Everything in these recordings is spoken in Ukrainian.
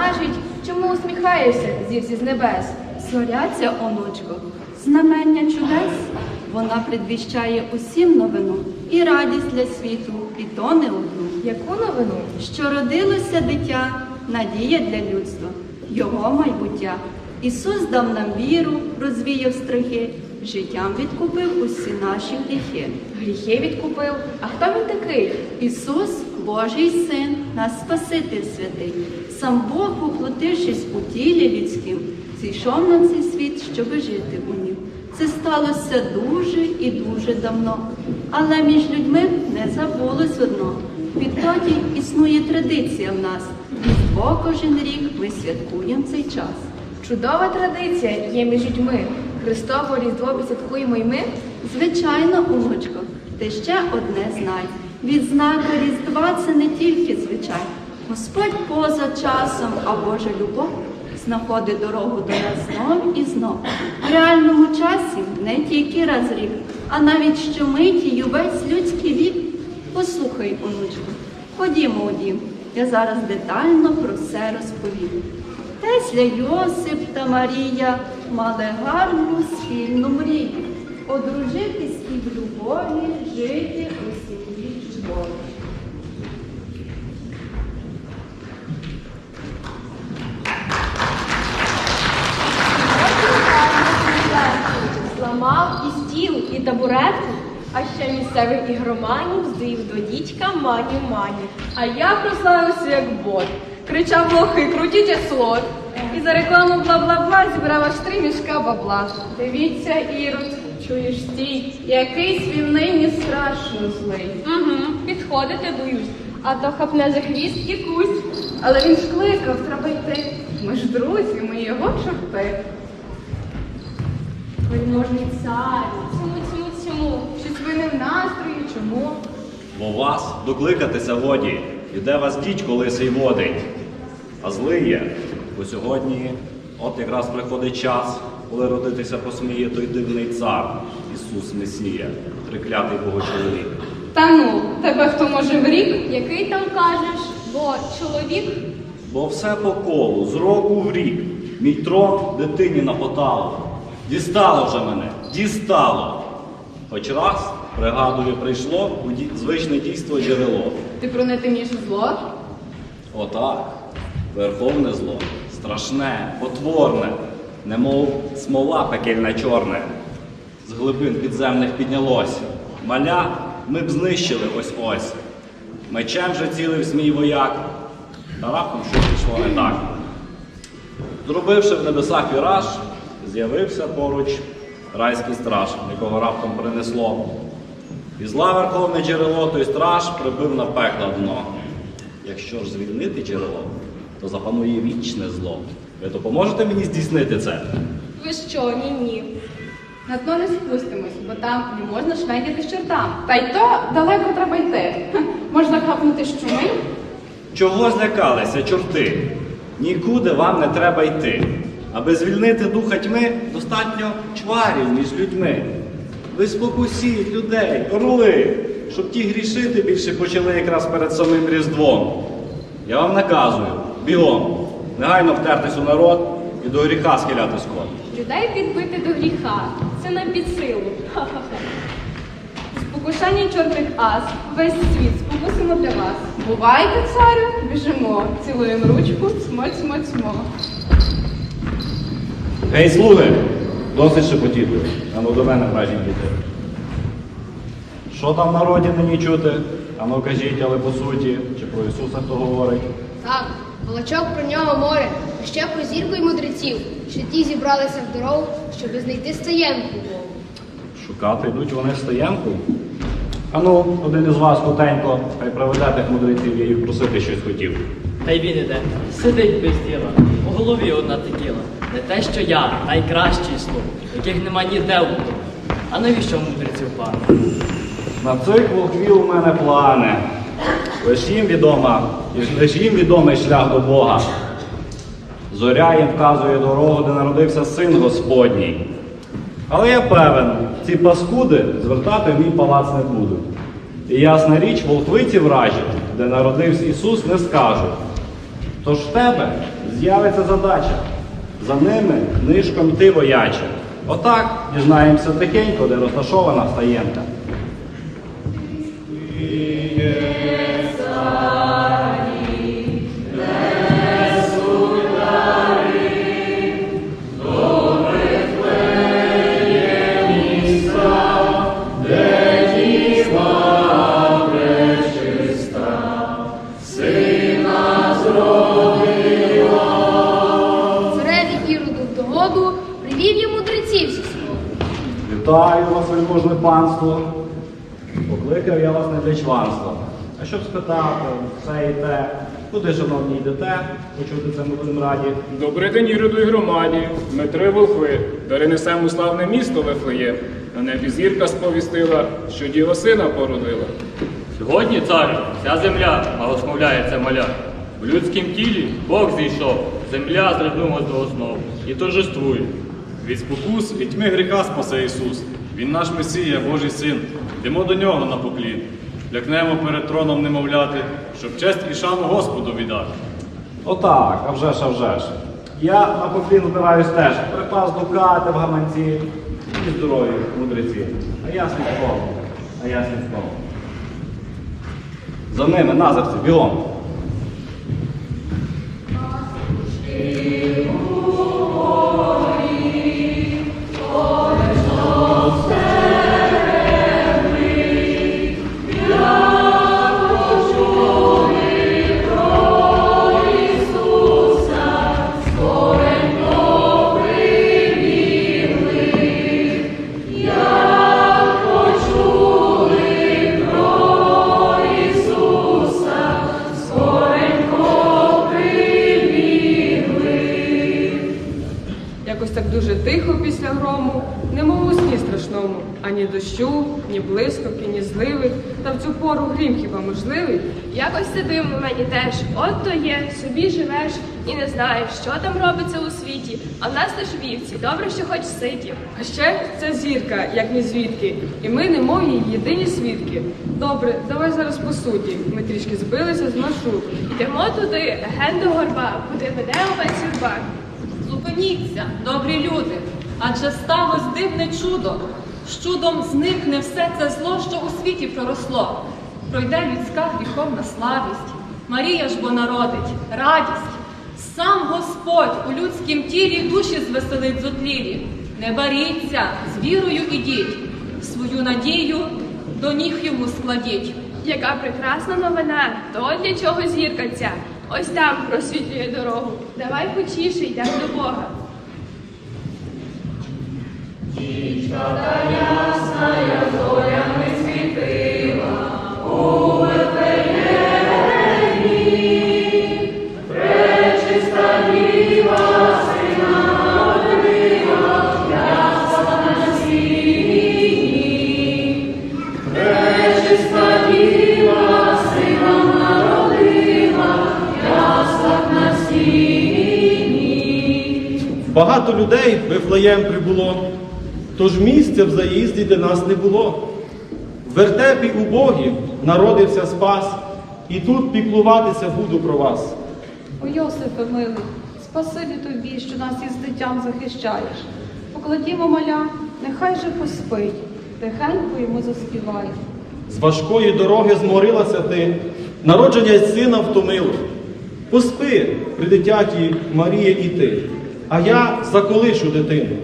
вона? Чому усміхаєшся, зівсі з небес? Зоря ця, онучко, знамення чудес. Вона предвіщає усім новину і радість для світу, і то не одну. Яку новину? Що родилося дитя, надія для людства, його майбуття. Ісус дав нам віру, розвіяв страхи, життям відкупив усі наші гріхи. Гріхи відкупив. А хто він такий? Ісус, Божий Син, наш Спаситель святий, сам Бог, воплотившись у тілі людським, зійшов на цей світ, щоби жити у нім. Це сталося дуже і дуже давно, але між людьми не забулось одно. Відтоді існує традиція в нас. Різдво кожен рік ми святкуємо цей час. Чудова традиція є між людьми. Христово Різдво відсвяткуємо й ми. Звичайно, онучко, ти ще одне знай. Відзнака Різдва це не тільки звичай. Господь поза часом, а Божа любов знаходить дорогу до нас знов і знов. В реальному часі не тільки раз а навіть щомиті й увесь людський вік. Послухай, онучко, ходімо у дім. Я зараз детально про все розповім. Тесля Йосип та Марія мали гарну спільну мрію. Одружитись і в любові, жити у сім'ї чудові. Місцевих ігроманів здив до дідька манів манів. А я прославився як бот. Кричав лохи, крутіть слот. І за рекламу бла-бла-бла зібрав аж три мішка бабла. Дивіться, Ірод, чуєш стій, якийсь він нині страшно злий. Угу, підходити боюсь. А то хапне за хвіст і кусь. Але він ж кликав, треба йти. Ми ж друзі, ми його чорти. Вельможний цар. Цьому, цьому. Щось ви не в настрої, чому? Бо вас докликатися годі, і де вас дідько лисий водить. А злий є, бо сьогодні от якраз приходить час, коли родитися посміє той дивний цар, Ісус Месія, триклятий Богочоловік. Та ну, тебе хто може в рік? Який там кажеш, бо чоловік Бо все по колу, з року в рік, мій трон дитині напотало. Дістало вже мене, дістало. Хоч раз, пригадую, прийшло у ді- звичне дійство джерело. Ти про нетемніше зло? Отак, верховне зло, страшне, потворне, немов смола пекельна чорне, з глибин підземних піднялося. Маля ми б знищили ось ось. Мечем же цілився мій вояк, та раптом щось пішло не так. Зробивши в небесах віраж, з'явився поруч райський страж, якого раптом принесло. І зла верховне джерело той страж прибив на пекло дно. Якщо ж звільнити джерело, то запанує вічне зло. Ви допоможете мені здійснити це? ви що, ні ні. На дно не спустимось, бо там не можна швендіти з чортам. Та й то далеко треба йти. Ха, Можна хапнути щуми. Чого злякалися, чорти? Нікуди вам не треба йти. Аби звільнити духа тьми, достатньо чварів між людьми. Ви спокусіть людей, орли, щоб ті грішити більше почали якраз перед самим Різдвом. Я вам наказую, бігом, негайно втертись у народ і до гріха схиляти сход. Людей підбити до гріха. Це нам під силу. Спокушання чортих ас, весь світ спокусимо для вас. Бувайте, царю, біжимо, цілуємо ручку, смоць, смоць, смо. Гей, слуги! Досить шепотіти, а ну до мене вражені діти. Що там в народі нині чути? А ну кажіть, але по суті, чи про Ісуса хто говорить? Так, балачок про нього море, а ще про зірку й мудреців, що ті зібралися в дорогу, щоб знайти стаєнку. Шукати йдуть вони стаєнку. А ну, один із вас, хутенько, хай проведе тих мудреців, я їх просити щось хотів. Та й він іде, сидить без діла, у голові одна текіла. Не те, що я, найкращий слуг, яких нема ніде у тому. А навіщо мудреців пан? На цих вовквів у мене плани. Лиш їм відома, лиш їм відомий шлях до Бога. Зоря їм вказує дорогу, де народився син Господній. Але я певен, ці паскуди звертати в мій палац не будуть. І ясна річ, волхвиці вражі, де народився Ісус, не скажуть. Тож в тебе з'явиться задача. За ними нишком ти вояче. Отак дізнаємося тихенько, де розташована стаєнка. Вельможне. Покликав я вас не для чванства. А щоб спитати, все і те, куди, шановні, йдете, почути це ми будемо раді. Добрий день, Іроду і громаді. Ми три волхви. Перенесемо славне місто Вифлеєм. На небі зірка сповістила, що діва сина породила. Сьогодні, царю, вся земля благословляється маля. В людськім тілі Бог зійшов, земля здригнулась до основ і торжествує. Від спокус і тьми гріха спасе Ісус. Він наш Месія, Божий син. Йдемо до нього на поклін. Лякнемо перед троном немовляти, щоб честь і шану Господу віддати. Отак, а вже ж, а вже ж. Я на поклін збираюсь теж. Припас дукати в гаманці і здорові мудреці. А ясне слово, а ясне слово. За ними, назавці, бігом. Якось що там робиться у світі. А в нас лиш вівці, добре, що хоч ситі. А ще ця зірка, як ні звідки, і ми немов її єдині свідки. Добре, давай зараз по суті. Ми трішки збилися з маршруту. Йдемо туди, ген до горба, куди веде увесь юрба. Зупиніться, добрі люди, адже сталося дивне чудо. З чудом зникне все це зло, що у світі проросло. Пройде людська гріховна славість. Марія ж бо народить радість. Сам Господь у людськім тілі душі звеселить зотлілі. Не баріться, з вірою ідіть, свою надію до ніг йому складіть. Яка прекрасна новина, то для чого зірка ця? Ось там просвітлює дорогу. Давай хочіше йдемо до Бога. Багато людей в Вифлеєм прибуло, тож місця в заїзді для нас не було. В вертепі убогів народився спас, і тут піклуватися буду про вас. О Йосифе милий, спасибі тобі, що нас із дитям захищаєш. Покладімо маля, нехай же поспить, тихенько йому заспівай. З важкої дороги зморилася ти, народження сина втомило. Поспи, при дитяті Марія і ти, а я заколишу дитину.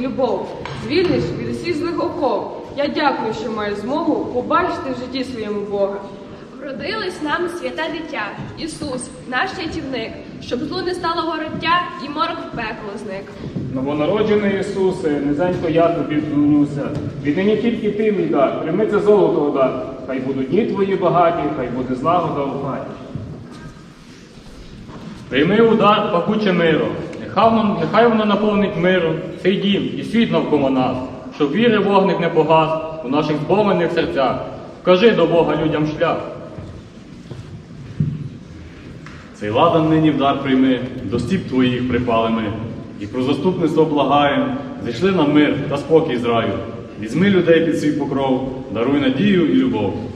Любов, звільниш від усіх злих оков. Я дякую, що маю змогу побачити в житті своєму Бога. Родилось нам святе дитя, Ісус, наш рятівник, щоб злу не стало вороття і морок в пекло зник. Новонароджений Ісусе, низенько я тобі вклонюся. Віднині тільки ти мій дар, прийми це золото дар. Хай будуть дні твої багаті, хай буде злагода у хаті. Прийми удар пахуче миру, нехай воно, наповнить миром цей дім і світ навколо нас, щоб віри вогник не погас у наших зболених серцях. Вкажи до Бога людям шлях. Цей ладан нині в дар прийми, до стіп твоїх припали ми. І про заступництво благаєм, зійшли нам мир та спокій з раю. Візьми людей під свій покров, даруй надію і любов.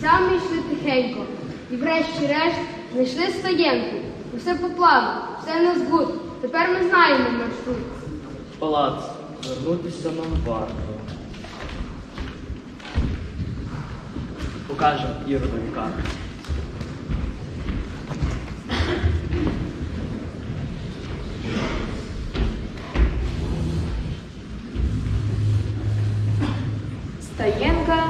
За йшли тихенько, і врешті-решт знайшли стоянку. Усе по плану, все на згуд. Тепер ми знаємо маршрут. Палац, вернутися нам варто. Покажемо Іродові карту. Стаєнка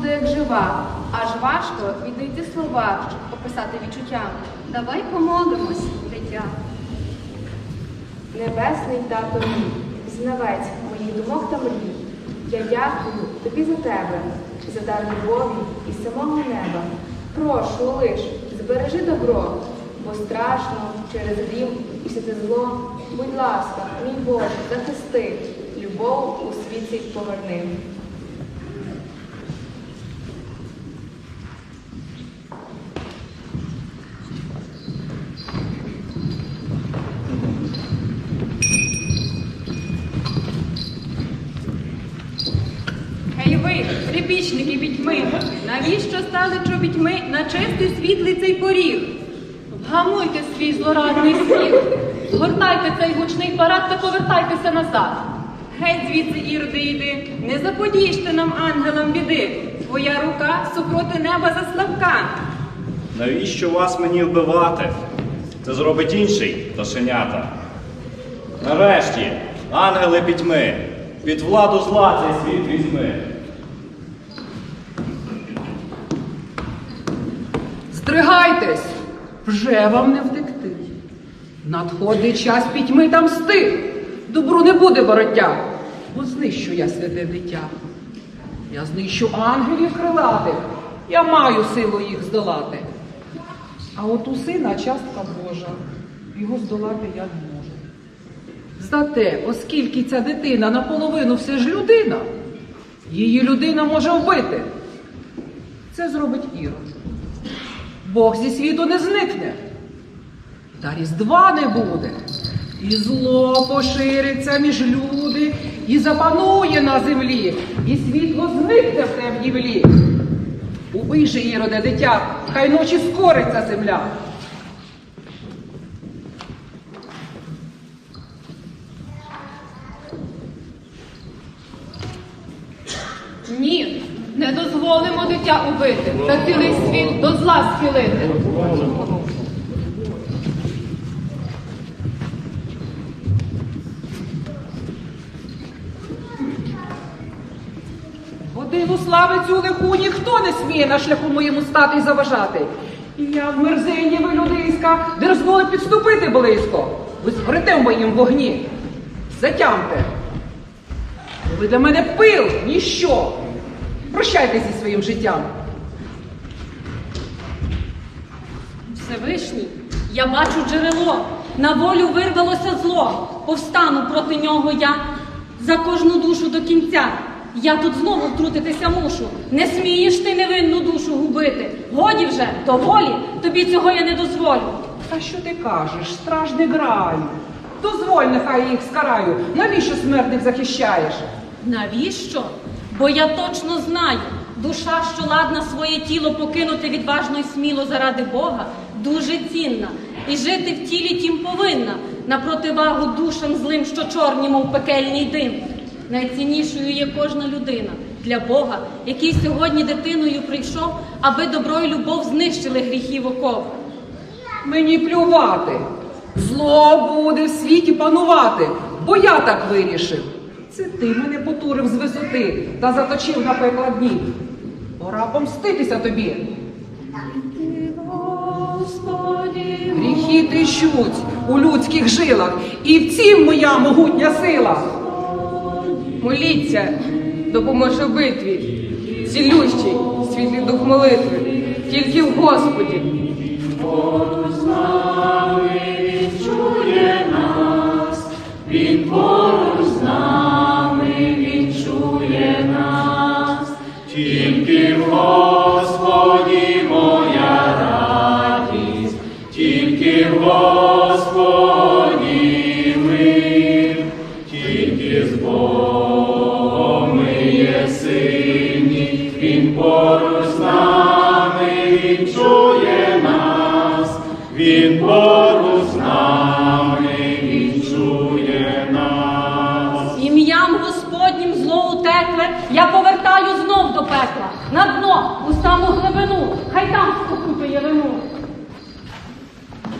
чудо як жива, аж важко віднайти слова, щоб описати відчуття. Давай помолимось, дитя. Небесний тато мій, знавець моїх думок та мрій. Я дякую тобі за тебе, за дар любові і самого неба. Прошу лиш, збережи добро, бо страшно через грім і все це зло. Будь ласка, мій Боже, захисти, любов у світі поверни. Гей ви, прибічники відьми, навіщо стали чобітьми на чистий світлий цей поріг? Вгамуйте свій злорадний сміх, згортайте цей гучний парад та повертайтеся назад. Геть звідси, Іроди, йди, не заподіжте нам, ангелам, біди. Твоя рука супроти неба заслабка. Навіщо вас мені вбивати? Це зробить інший пташенята. Нарешті, ангели пітьми, під владу зла цей світ візьми. Стригайтесь, вже вам не втекти. Надходить час пітьми та мсти. Добру не буде вороття, бо знищу я святе дитя. Я знищу ангелів крилатих, я маю силу їх здолати. А от у сина частка Божа, його здолати я не можу. Зате, оскільки ця дитина наполовину все ж людина, її людина може вбити. Це зробить Ірод. Бог зі світу не зникне, та різдва не буде. І зло пошириться між люди, і запанує на землі, і світло зникне в темнівлі. Убий же, Іроде, дитя, хай ночі скориться земля. Ні, не дозволимо дитя убити та цілий світ до зла схилити. Годину слави цю лиху ніхто не сміє на шляху моєму стати й заважати. І я в мерзині ви людиська, де дозволи підступити близько. Ви згорите в моїм вогні. Затямте. Ви для мене пил, ніщо. Прощайте зі своїм життям. Всевишній, я бачу джерело, на волю вирвалося зло. Повстану проти нього я за кожну душу до кінця. Я тут знову втрутитися мушу. Не смієш ти невинну душу губити. Годі вже, доволі, тобі цього я не дозволю. Та що ти кажеш, стражник граю? Дозволь, нехай я їх скараю. Навіщо смертних захищаєш? Навіщо? Бо я точно знаю, душа, що ладна своє тіло покинути відважно і сміло заради Бога, дуже цінна. І жити в тілі тім повинна, на противагу душам злим, що чорні, мов пекельний дим. Найціннішою є кожна людина для Бога, який сьогодні дитиною прийшов, аби добро і любов знищили гріхів оков. Мені плювати. Зло буде в світі панувати, бо я так вирішив. Це ти мене потурив з висоти та заточив на пекла дні. Пора помститися тобі. Гріхи тищуть у людських жилах, і в цім моя могутня сила. Моліться, допоможе в битві. Цілющий, світлий дух молитви, тільки в Господі. Тільки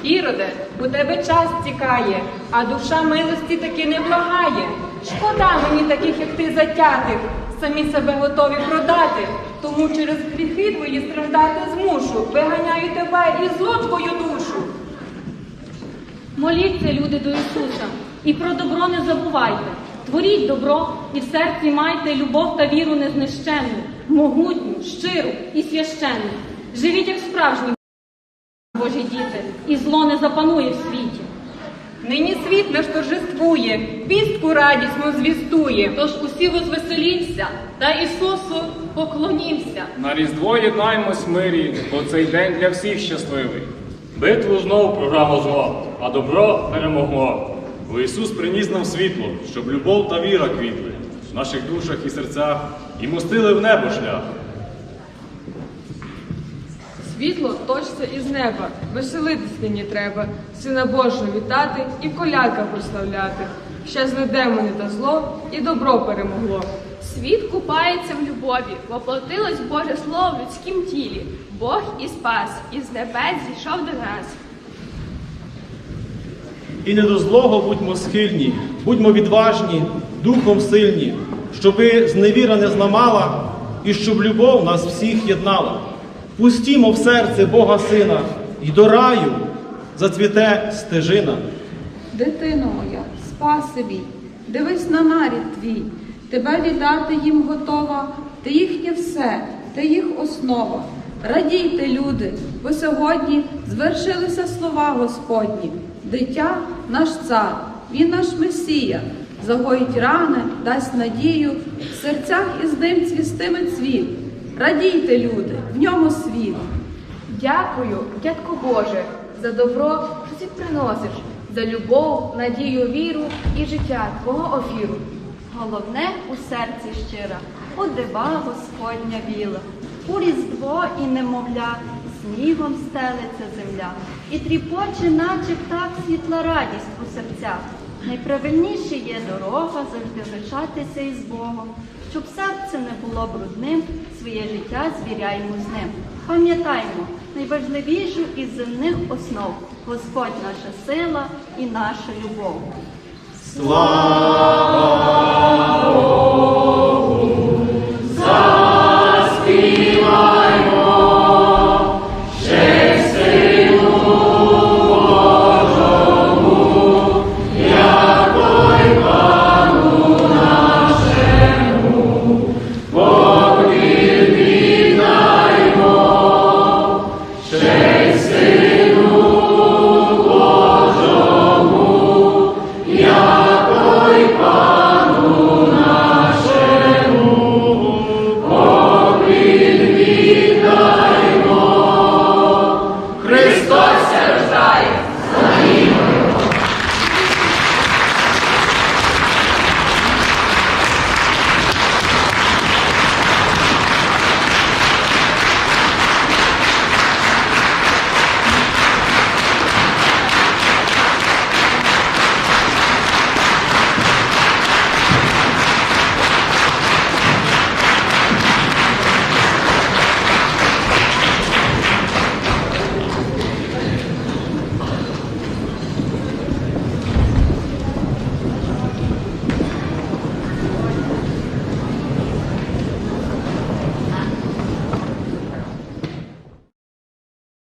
Іроде, у тебе час тікає, а душа милості таки не благає. Шкода мені таких, як ти, затятих, самі себе готові продати. Тому через гріхи твої страждати змушу, виганяю тебе і зло твою душу. Моліться, люди, до Ісуса, і про добро не забувайте. Творіть добро і в серці майте любов та віру незнищенну, могутню, щиру і священну. Живіть як справжні Божі діти, і зло не запанує в світі. Нині світ наш торжествує, вістку радісну звістує. Тож усі возвеселімся та Ісусу поклонімся. На Різдво єднаймось в мирі, бо цей день для всіх щасливий. Битву знов програло зло, а добро перемогло. Бо Ісус приніс нам світло, щоб любов та віра квітли в наших душах і серцях і мостили в небо шлях. Світло точиться із неба, веселитись нині треба, Сина Божого вітати і коляка прославляти. Щезли демони та зло, і добро перемогло. Світ купається в любові, воплотилось Боже Слово в людськім тілі. Бог і спас, із небес зійшов до нас. І не до злого будьмо схильні, будьмо відважні, духом сильні, щоби зневіра не зламала, і щоб любов нас всіх єднала. Пустімо в серце Бога Сина, і до раю зацвіте стежина. Дитино моя, спасибі, дивись на нарід твій, тебе віддати їм готова, ти їхнє все, ти їх основа. Радійте, люди, бо сьогодні звершилися слова Господні. Дитя наш цар, він наш Месія, загоїть рани, дасть надію, в серцях із ним цвістиме цвіт. Радійте, люди, в ньому світ. Дякую, дядько Боже, за добро, що ти приносиш, за любов, надію, віру і життя Твого офіру. Головне у серці щира, у Господня біла, у різдво і немовля, снігом стелиться земля, і тріпоче, наче птах світла радість у серцях. Найправильніше є дорога завжди лишатися із Богом, щоб серце не було брудним, своє життя звіряємо з ним. Пам'ятаймо, найважливішу із земних основ Господь наша сила і наша любов. Слава